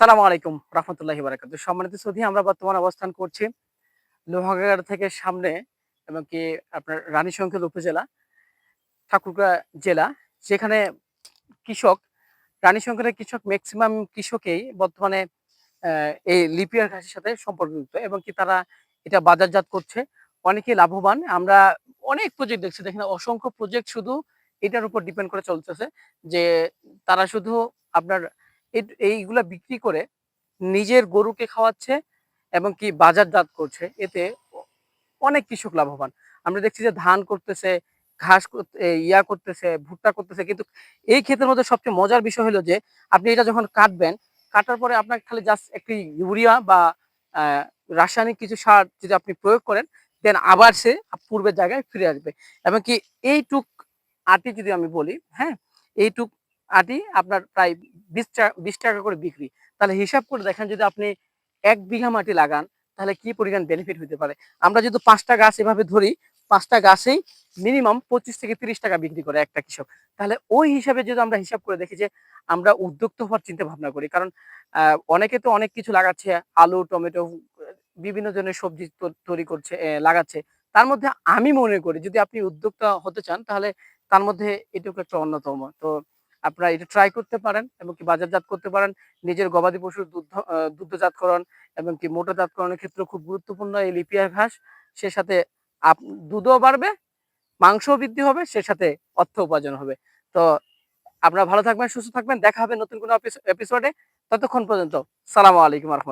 আসসালামু আলাইকুম রহমতুল্লাহি বারাকাতু। সম্মানিত সৌদি আমরা বর্তমানে অবস্থান করছি লোহাগাড়া থেকে সামনে এবং কি আপনার রানী শঙ্কর উপজেলা, ঠাকুরগাঁ জেলা, যেখানে কৃষক রানী শঙ্করের কৃষক ম্যাক্সিমাম কৃষকেই বর্তমানে এই লিপিয়ার ঘাসের সাথে সম্পর্কযুক্ত এবং কি তারা এটা বাজারজাত করছে। অনেকেই লাভবান। আমরা অনেক প্রজেক্ট দেখছি। দেখেন, অসংখ্য প্রজেক্ট শুধু এটার উপর ডিপেন্ড করে চলতেছে যে তারা শুধু আপনার এইগুলা বিক্রি করে নিজের গরুকে খাওয়াচ্ছে এবং কি বাজারজাত করছে। এতে অনেক কৃষক লাভবান। আমরা দেখছি যে ধান করতেছে, ঘাস ইয়া করতেছে, ভুট্টা করতেছে। কিন্তু এই ক্ষেত্রের মধ্যে সবচেয়ে মজার বিষয় হলো যে, আপনি এটা যখন কাটবেন, কাটার পরে আপনার খালি জাস্ট একটি ইউরিয়া বা রাসায়নিক কিছু সার যদি আপনি প্রয়োগ করেন, দেন আবার সে পূর্বের জায়গায় ফিরে আসবে। এবং কি এইটুক আটি যদি আমি বলি হ্যাঁ? এইটুক আটি আপনার প্রায় বিশ টাকা বিশ টাকা করে বিক্রি। তাহলে হিসাব করে দেখেন যদি আপনি এক বিঘা মাটি লাগান, তাহলে কি পরিমাণ বেনিফিট হতে পারে? আমরা যদি পাঁচটা গাছ এভাবে ধরি পাঁচটা গাছেই মিনিমাম পঁচিশ থেকে তিরিশ টাকা বিক্রি করে একটা কৃষক। তাহলে ওই হিসাবে যদি আমরা হিসাব করে দেখি যে আমরা উদ্যোক্তা হওয়ার চিন্তা ভাবনা করি, কারণ অনেকে তো অনেক কিছু লাগাচ্ছে, আলু, টমেটো, বিভিন্ন ধরনের সবজি তৈরি করছে লাগাচ্ছে। তার মধ্যে আমি মনে করি যদি আপনি উদ্যোক্তা হতে চান, তাহলে তার মধ্যে এটুকু একটা অন্যতম। তো আপনারা এটা ট্রাই করতে পারেন এবং কি বাজারজাত করতে পারেন। নিজের গবাদি পশুর দুধ দুগ্ধজাতকরণ এবং কি মোটাজাতকরণের ক্ষেত্রে খুব গুরুত্বপূর্ণ এই লিপিয়া ঘাস সে সাথে আপ- দুধও বাড়বে, মাংসও বৃদ্ধি হবে, সে সাথে অর্থ উপার্জন হবে। তো আপনারা ভালো থাকবেন, সুস্থ থাকবেন। দেখা হবে নতুন কোনো এপিসোডে ততক্ষণ পর্যন্ত সালামু আলাইকুম রহমতুল্লাহ।